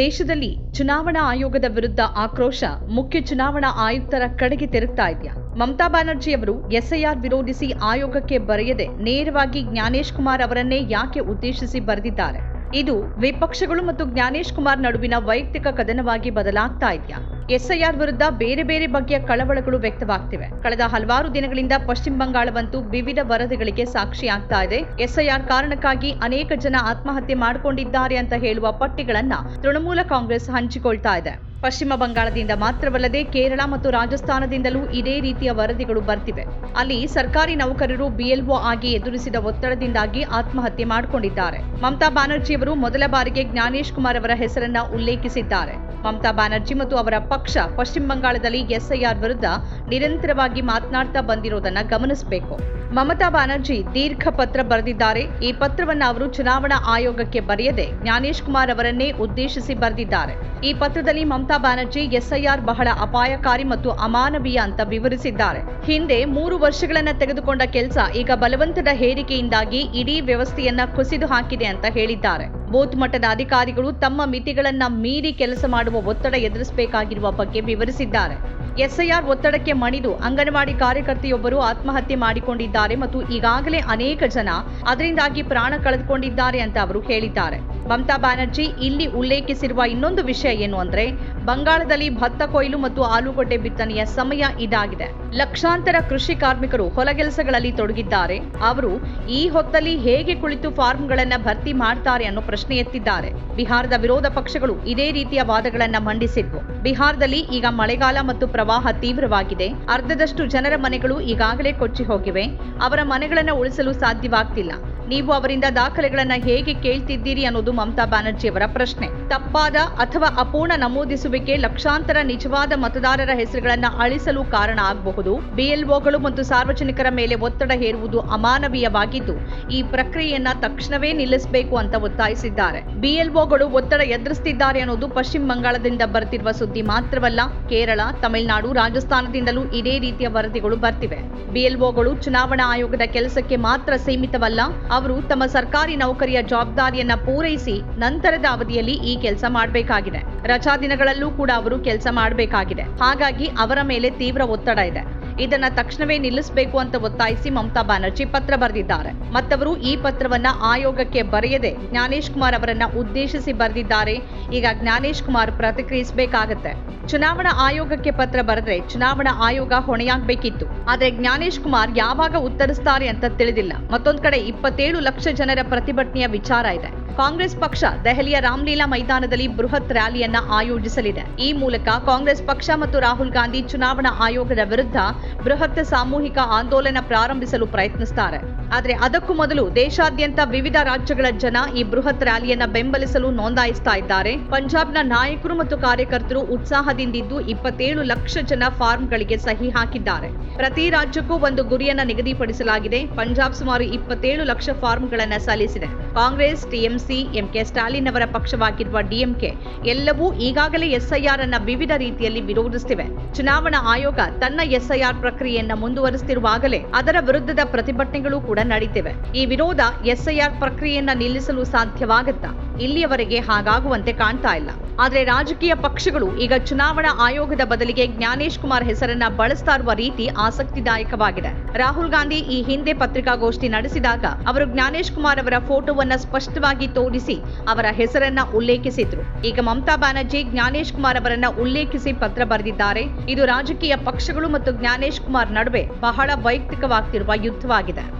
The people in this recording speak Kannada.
ದೇಶದಲ್ಲಿ ಚುನಾವಣಾ ಆಯೋಗದ ವಿರುದ್ಧ ಆಕ್ರೋಶ ಮುಖ್ಯ ಚುನಾವಣಾ ಆಯುಕ್ತರ ಕಡೆಗೆ ತಿರುಗ್ತಾ ಇದೆಯಾ? ಮಮತಾ ಬ್ಯಾನರ್ಜಿ ಅವರು ಎಸ್ಐಆರ್ ವಿರೋಧಿಸಿ ಆಯೋಗಕ್ಕೆ ಬರೆಯದೆ ನೇರವಾಗಿ ಜ್ಞಾನೇಶ್ ಕುಮಾರ್ ಅವರನ್ನೇ ಯಾಕೆ ಉದ್ದೇಶಿಸಿ ಬರೆದಿದ್ದಾರೆ? ಇದು ವಿಪಕ್ಷಗಳು ಮತ್ತು ಜ್ಞಾನೇಶ್ ಕುಮಾರ್ ನಡುವಿನ ವೈಯಕ್ತಿಕ ಕದನವಾಗಿ ಬದಲಾಗ್ತಾ ಇದೆಯಾ? ಎಸ್ಐಆರ್ ವಿರುದ್ಧ ಬೇರೆ ಬೇರೆ ಬಗೆಯ ಕಳವಳಗಳು ವ್ಯಕ್ತವಾಗ್ತಿವೆ. ಕಳೆದ ಹಲವಾರು ದಿನಗಳಿಂದ ಪಶ್ಚಿಮ ಬಂಗಾಳವಂತೂ ವಿವಿಧ ವರದಿಗಳಿಗೆ ಸಾಕ್ಷಿಯಾಗ್ತಾ ಇದೆ. ಎಸ್ಐಆರ್ ಕಾರಣಕ್ಕಾಗಿ ಅನೇಕ ಜನ ಆತ್ಮಹತ್ಯೆ ಮಾಡಿಕೊಂಡಿದ್ದಾರೆ ಅಂತ ಹೇಳುವ ಪಟ್ಟಿಗಳನ್ನ ತೃಣಮೂಲ ಕಾಂಗ್ರೆಸ್ ಹಂಚಿಕೊಳ್ತಾ ಇದೆ. ಪಶ್ಚಿಮ ಬಂಗಾಳದಿಂದ ಮಾತ್ರವಲ್ಲದೆ ಕೇರಳ ಮತ್ತು ರಾಜಸ್ಥಾನದಿಂದಲೂ ಇದೇ ರೀತಿಯ ವರದಿಗಳು ಬರ್ತಿವೆ. ಅಲ್ಲಿ ಸರ್ಕಾರಿ ನೌಕರರು ಬಿಎಲ್ಒ ಆಗಿ ಎದುರಿಸಿದ ಒತ್ತಡದಿಂದಾಗಿ ಆತ್ಮಹತ್ಯೆ ಮಾಡಿಕೊಂಡಿದ್ದಾರೆ. ಮಮತಾ ಬ್ಯಾನರ್ಜಿಯವರು ಮೊದಲ ಬಾರಿಗೆ ಜ್ಞಾನೇಶ್ ಕುಮಾರ್ ಅವರ ಹೆಸರನ್ನ ಉಲ್ಲೇಖಿಸಿದ್ದಾರೆ. ಮಮತಾ ಬ್ಯಾನರ್ಜಿ ಮತ್ತು ಅವರ ಪಕ್ಷ ಪಶ್ಚಿಮ ಬಂಗಾಳದಲ್ಲಿ ಎಸ್ಐಆರ್ ವಿರುದ್ಧ ನಿರಂತರವಾಗಿ ಮಾತನಾಡ್ತಾ ಬಂದಿರೋದನ್ನ ಗಮನಿಸಬೇಕು. ಮಮತಾ ಬ್ಯಾನರ್ಜಿ ದೀರ್ಘ ಪತ್ರ ಬರೆದಿದ್ದಾರೆ. ಈ ಪತ್ರವನ್ನು ಅವರು ಚುನಾವಣಾ ಆಯೋಗಕ್ಕೆ ಬರೆಯದೆ ಜ್ಞಾನೇಶ್ ಕುಮಾರ್ ಅವರನ್ನೇ ಉದ್ದೇಶಿಸಿ ಬರೆದಿದ್ದಾರೆ. ಈ ಪತ್ರದಲ್ಲಿ ಮಮತಾ ಬ್ಯಾನರ್ಜಿ ಎಸ್ಐಆರ್ ಬಹಳ ಅಪಾಯಕಾರಿ ಮತ್ತು ಅಮಾನವೀಯ ಅಂತ ವಿವರಿಸಿದ್ದಾರೆ. ಹಿಂದೆ ಮೂರು ವರ್ಷಗಳನ್ನ ತೆಗೆದುಕೊಂಡ ಕೆಲಸ ಈಗ ಬಲವಂತದ ಹೇರಿಕೆಯಿಂದಾಗಿ ಇಡೀ ವ್ಯವಸ್ಥೆಯನ್ನ ಕುಸಿದು ಹಾಕಿದೆ ಅಂತ ಹೇಳಿದ್ದಾರೆ. ಬೂತ್ ಮಟ್ಟದ ಅಧಿಕಾರಿಗಳು ತಮ್ಮ ಮಿತಿಗಳನ್ನ ಮೀರಿ ಕೆಲಸ ಮಾಡುವ ಒತ್ತಡ ಎದುರಿಸಬೇಕಾಗಿರುವ ಬಗ್ಗೆ ವಿವರಿಸಿದ್ದಾರೆ. ಎಸ್ಐಆರ್ ಒತ್ತಡಕ್ಕೆ ಮಣಿದು ಅಂಗನವಾಡಿ ಕಾರ್ಯಕರ್ತೆಯೊಬ್ಬರು ಆತ್ಮಹತ್ಯೆ ಮಾಡಿಕೊಂಡಿದ್ದಾರೆ ಮತ್ತು ಈಗಾಗಲೇ ಅನೇಕ ಜನ ಅದರಿಂದಾಗಿ ಪ್ರಾಣ ಕಳೆದುಕೊಂಡಿದ್ದಾರೆ ಅಂತ ಅವರು ಹೇಳಿದ್ದಾರೆ. ಮಮತಾ ಬ್ಯಾನರ್ಜಿ ಇಲ್ಲಿ ಉಲ್ಲೇಖಿಸಿರುವ ಇನ್ನೊಂದು ವಿಷಯ ಏನು ಅಂದ್ರೆ, ಬಂಗಾಳದಲ್ಲಿ ಭತ್ತ ಕೊಯ್ಲು ಮತ್ತು ಆಲೂಗಡ್ಡೆ ಬಿತ್ತನೆಯ ಸಮಯ ಇದಾಗಿದೆ. ಲಕ್ಷಾಂತರ ಕೃಷಿ ಕಾರ್ಮಿಕರು ಹೊಲಗೆಲಸಗಳಲ್ಲಿ ತೊಡಗಿದ್ದಾರೆ. ಅವರು ಈ ಹೊತ್ತಲ್ಲಿ ಹೇಗೆ ಕುಳಿತು ಫಾರ್ಮ್ಗಳನ್ನ ಭರ್ತಿ ಮಾಡ್ತಾರೆ ಅನ್ನೋ ಪ್ರಶ್ನೆ ಎತ್ತಿದ್ದಾರೆ. ಬಿಹಾರದ ವಿರೋಧ ಪಕ್ಷಗಳು ಇದೇ ರೀತಿಯ ವಾದಗಳನ್ನ ಮಂಡಿಸಿದ್ವು. ಬಿಹಾರದಲ್ಲಿ ಈಗ ಮಳೆಗಾಲ ಮತ್ತು ಪ್ರವಾಹ ತೀವ್ರವಾಗಿದೆ. ಅರ್ಧದಷ್ಟು ಜನರ ಮನೆಗಳು ಈಗಾಗಲೇ ಕೊಚ್ಚಿ ಹೋಗಿವೆ. ಅವರ ಮನೆಗಳನ್ನ ಉಳಿಸಲು ಸಾಧ್ಯವಾಗ್ತಿಲ್ಲ. ನೀವು ಅವರಿಂದ ದಾಖಲೆಗಳನ್ನ ಹೇಗೆ ಕೇಳ್ತಿದ್ದೀರಿ ಅನ್ನೋದು ಮಮತಾ ಬ್ಯಾನರ್ಜಿ ಅವರ ಪ್ರಶ್ನೆ. ತಪ್ಪಾದ ಅಥವಾ ಅಪೂರ್ಣ ನಮೂದಿಸುವಿಕೆ ಲಕ್ಷಾಂತರ ನಿಜವಾದ ಮತದಾರರ ಹೆಸರುಗಳನ್ನ ಅಳಿಸಲು ಕಾರಣ ಆಗಬಹುದು. ಬಿಎಲ್ಒಗಳು ಮತ್ತು ಸಾರ್ವಜನಿಕರ ಮೇಲೆ ಒತ್ತಡ ಹೇರುವುದು ಅಮಾನವೀಯವಾಗಿದ್ದು, ಈ ಪ್ರಕ್ರಿಯೆಯನ್ನ ತಕ್ಷಣವೇ ನಿಲ್ಲಿಸಬೇಕು ಅಂತ ಒತ್ತಾಯಿಸಿದ್ದಾರೆ. ಬಿಎಲ್ಒಗಳು ಒತ್ತಡ ಎದುರಿಸುತ್ತಿದ್ದಾರೆ ಅನ್ನೋದು ಪಶ್ಚಿಮ ಬಂಗಾಳದಿಂದ ಬರ್ತಿರುವ ಸುದ್ದಿ ಮಾತ್ರವಲ್ಲ, ಕೇರಳ, ತಮಿಳುನಾಡು, ರಾಜಸ್ಥಾನದಿಂದಲೂ ಇದೇ ರೀತಿಯ ವರದಿಗಳು ಬರ್ತಿವೆ. ಬಿಎಲ್ಒಗಳು ಚುನಾವಣಾ ಆಯೋಗದ ಕೆಲಸಕ್ಕೆ ಮಾತ್ರ ಸೀಮಿತವಲ್ಲ ಅವರು ತಮ್ಮ ಸರ್ಕಾರಿ ನೌಕರಿಯ ಜವಾಬ್ದಾರಿಯನ್ನ ಪೂರೈಸಿ ನಂತರದ ಅವಧಿಯಲ್ಲಿ ಈ ಕೆಲಸ ಮಾಡಬೇಕಾಗಿದೆ. ರಜಾ ದಿನಗಳಲ್ಲೂ ಕೂಡ ಅವರು ಕೆಲಸ ಮಾಡಬೇಕಾಗಿದೆ. ಹಾಗಾಗಿ ಅವರ ಮೇಲೆ ತೀವ್ರ ಒತ್ತಡ ಇದೆ. ಇದನ್ನ ತಕ್ಷಣವೇ ನಿಲ್ಲಿಸಬೇಕು ಅಂತ ಒತ್ತಾಯಿಸಿ ಮಮತಾ ಬ್ಯಾನರ್ಜಿ ಪತ್ರ ಬರೆದಿದ್ದಾರೆ. ಮತ್ತವರು ಈ ಪತ್ರವನ್ನ ಆಯೋಗಕ್ಕೆ ಬರೆಯದೆ ಜ್ಞಾನೇಶ್ ಕುಮಾರ್ ಅವರನ್ನ ಉದ್ದೇಶಿಸಿ ಬರೆದಿದ್ದಾರೆ. ಈಗ ಜ್ಞಾನೇಶ್ ಕುಮಾರ್ ಪ್ರತಿಕ್ರಿಯಿಸಬೇಕಾಗತ್ತೆ. ಚುನಾವಣಾ ಆಯೋಗಕ್ಕೆ ಪತ್ರ ಬರೆದ್ರೆ ಚುನಾವಣಾ ಆಯೋಗ ಹೊಣೆಯಾಗಬೇಕಿತ್ತು. ಆದ್ರೆ ಜ್ಞಾನೇಶ್ ಕುಮಾರ್ ಯಾವಾಗ ಉತ್ತರಿಸ್ತಾರೆ ಅಂತ ತಿಳಿದಿಲ್ಲ. ಮತ್ತೊಂದ್ ಕಡೆ ಇಪ್ಪತ್ತೇಳು ಲಕ್ಷ ಜನರ ಪ್ರತಿಭಟನೆಯ ವಿಚಾರ ಇದೆ. ಕಾಂಗ್ರೆಸ್ ಪಕ್ಷ ದೆಹಲಿಯ ರಾಮ್ಲೀಲಾ ಮೈದಾನದಲ್ಲಿ ಬೃಹತ್ ರ್ಯಾಲಿಯನ್ನ ಆಯೋಜಿಸಲಿದೆ. ಈ ಮೂಲಕ ಕಾಂಗ್ರೆಸ್ ಪಕ್ಷ ಮತ್ತು ರಾಹುಲ್ ಗಾಂಧಿ ಚುನಾವಣಾ ಆಯೋಗದ ವಿರುದ್ಧ ಬೃಹತ್ ಸಾಮೂಹಿಕ ಆಂದೋಲನ ಪ್ರಾರಂಭಿಸಲು ಪ್ರಯತ್ನಿಸುತ್ತಾರೆ ಆದ್ರೆ ಅದಕ್ಕೂ ಮೊದಲು ದೇಶಾದ್ಯಂತ ವಿವಿಧ ರಾಜ್ಯಗಳ ಜನ ಈ ಬೃಹತ್ ರ್ಯಾಲಿಯನ್ನ ಬೆಂಬಲಿಸಲು ನೋಂದಾಯಿಸ್ತಾ ಇದ್ದಾರೆ. ಪಂಜಾಬ್ನ ನಾಯಕರು ಮತ್ತು ಕಾರ್ಯಕರ್ತರು ಉತ್ಸಾಹದಿಂದಿದ್ದು ಇಪ್ಪತ್ತೇಳು ಲಕ್ಷ ಜನ ಫಾರ್ಮ್ಗಳಿಗೆ ಸಹಿ ಹಾಕಿದ್ದಾರೆ. ಪ್ರತಿ ರಾಜ್ಯಕ್ಕೂ ಒಂದು ಗುರಿಯನ್ನ ನಿಗದಿಪಡಿಸಲಾಗಿದೆ. ಪಂಜಾಬ್ ಸುಮಾರು ಇಪ್ಪತ್ತೇಳು ಲಕ್ಷ ಫಾರ್ಮ್ಗಳನ್ನ ಸಲ್ಲಿಸಿದೆ. ಕಾಂಗ್ರೆಸ್, ಟಿಎಂಸಿ, ಎಂಕೆ ಸ್ಟಾಲಿನ್ ಅವರ ಪಕ್ಷವಾಗಿರುವ ಡಿಎಂಕೆ ಎಲ್ಲವೂ ಈಗಾಗಲೇ ಎಸ್ಐಆರ್ ಅನ್ನ ವಿವಿಧ ರೀತಿಯಲ್ಲಿ ವಿರೋಧಿಸುತ್ತಿವೆ ಚುನಾವಣಾ ಆಯೋಗ ತನ್ನ ಎಸ್ಐಆರ್ ಪ್ರಕ್ರಿಯೆಯನ್ನ ಮುಂದುವರಿಸುತ್ತಿರುವಾಗಲೇ ಅದರ ವಿರುದ್ಧದ ಪ್ರತಿಭಟನೆಗಳು ಕೂಡ ನಡೀತಿವೆ. ಈ ವಿರೋಧ ಎಸ್ಐಆರ್ ಪ್ರಕ್ರಿಯೆಯನ್ನ ನಿಲ್ಲಿಸಲು ಸಾಧ್ಯವಾಗುತ್ತಾ? ಇಲ್ಲಿಯವರೆಗೆ ಹಾಗಾಗುವಂತೆ ಕಾಣ್ತಾ ಇಲ್ಲ. ಆದ್ರೆ ರಾಜಕೀಯ ಪಕ್ಷಗಳು ಈಗ ಚುನಾವಣಾ ಆಯೋಗದ ಬದಲಿಗೆ ಜ್ಞಾನೇಶ್ ಕುಮಾರ್ ಹೆಸರನ್ನ ಬಳಸ್ತಾ ಇರುವ ರೀತಿ ಆಸಕ್ತಿದಾಯಕವಾಗಿದೆ. ರಾಹುಲ್ ಗಾಂಧಿ ಈ ಹಿಂದೆ ಪತ್ರಿಕಾಗೋಷ್ಠಿ ನಡೆಸಿದಾಗ ಅವರು ಜ್ಞಾನೇಶ್ ಕುಮಾರ್ ಅವರ ಫೋಟೋವನ್ನ ಸ್ಪಷ್ಟವಾಗಿ ತೋರಿಸಿ ಅವರ ಹೆಸರನ್ನ ಉಲ್ಲೇಖಿಸಿದ್ರು. ಈಗ ಮಮತಾ ಬ್ಯಾನರ್ಜಿ ಜ್ಞಾನೇಶ್ ಕುಮಾರ್ ಅವರನ್ನ ಉಲ್ಲೇಖಿಸಿ ಪತ್ರ ಬರೆದಿದ್ದಾರೆ. ಇದು ರಾಜಕೀಯ ಪಕ್ಷಗಳು ಮತ್ತು ಜ್ಞಾನೇಶ್ ಕುಮಾರ್ ನಡುವೆ ಬಹಳ ವೈಯಕ್ತಿಕವಾಗ್ತಿರುವ ಯುದ್ಧವಾಗಿದೆ.